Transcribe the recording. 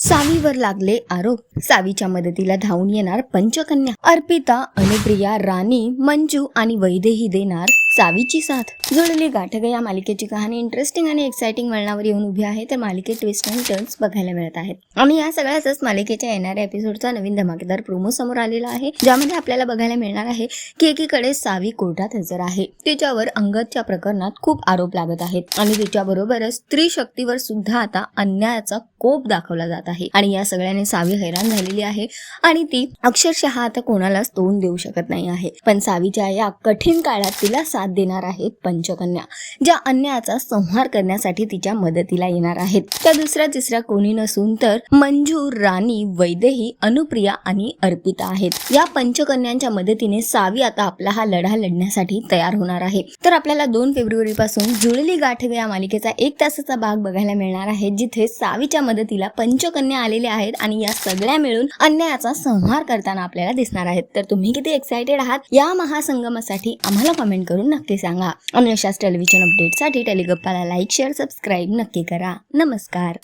सावीवर लागले आरोप. सावीच्या मदतीला धावून येणार पंचकन्या. अर्पिता अनुप्रिया राणी मंजू आणि वैदेही देणार चावीची साथ. जुळली गाठग या मालिकेची कहाणी इंटरेस्टिंग आणि एक्साइटिंग वळणावर येऊन उभी आहे तर मालिकेत ट्विस्ट आणि टर्न्स बघायला मिळत आहेत. आणि या सगळ्याच मालिकेच्या येणाऱ्या एपिसोडचा नवीन धमाकेदार प्रोमो समोर आलेला आहे ज्यामध्ये आपल्याला बघायला मिळणार आहे की एकीकडे सावी कोर्टात हजर आहे. तिच्यावर अंगदच्या प्रकरणात खूप आरोप लागत आहेत. आणि तिच्याबरोबरच स्त्री शक्तीवर सुद्धा आता अन्यायाचा कोप दाखवला जात आहे. आणि या सगळ्याने सावी हैराण झालेली आहे आणि ती अक्षरशः आता कोणालाच तोंड देऊ शकत नाही आहे. पण सावीच्या या कठीण काळात तिला साथ देणार आहेत पंचकन्या ज्या अन्यायाचा संहार करण्यासाठी तिच्या मदतीला येणार आहेत. त्या दुसऱ्या तिसऱ्या कोणी नसून तर मंजू राणी वैदेही अनुप्रिया आणि अर्पिता आहेत. या पंचकन्यांच्या मदतीने सावी आता आपला हा लढा लढण्यासाठी तयार होणार आहे. तर आपल्याला दोन फेब्रुवारी पासून जुळली गाठवे या मालिकेचा एक तासाचा भाग बघायला मिळणार आहे जिथे सावीच्या मदतीला पंचकन्या आलेल्या आहेत आणि या सगळ्या मिळून अन्यायाचा संहार करताना आपल्याला दिसणार आहेत. तर तुम्ही किती एक्साइटेड आहात या महासंगमासाठी आम्हाला कमेंट करून नक्की सांगा. आणि अशाच टेलिव्हिजन अपडेटसाठी टेलिगप्पाला लाईक शेअर सबस्क्राईब नक्की करा. नमस्कार.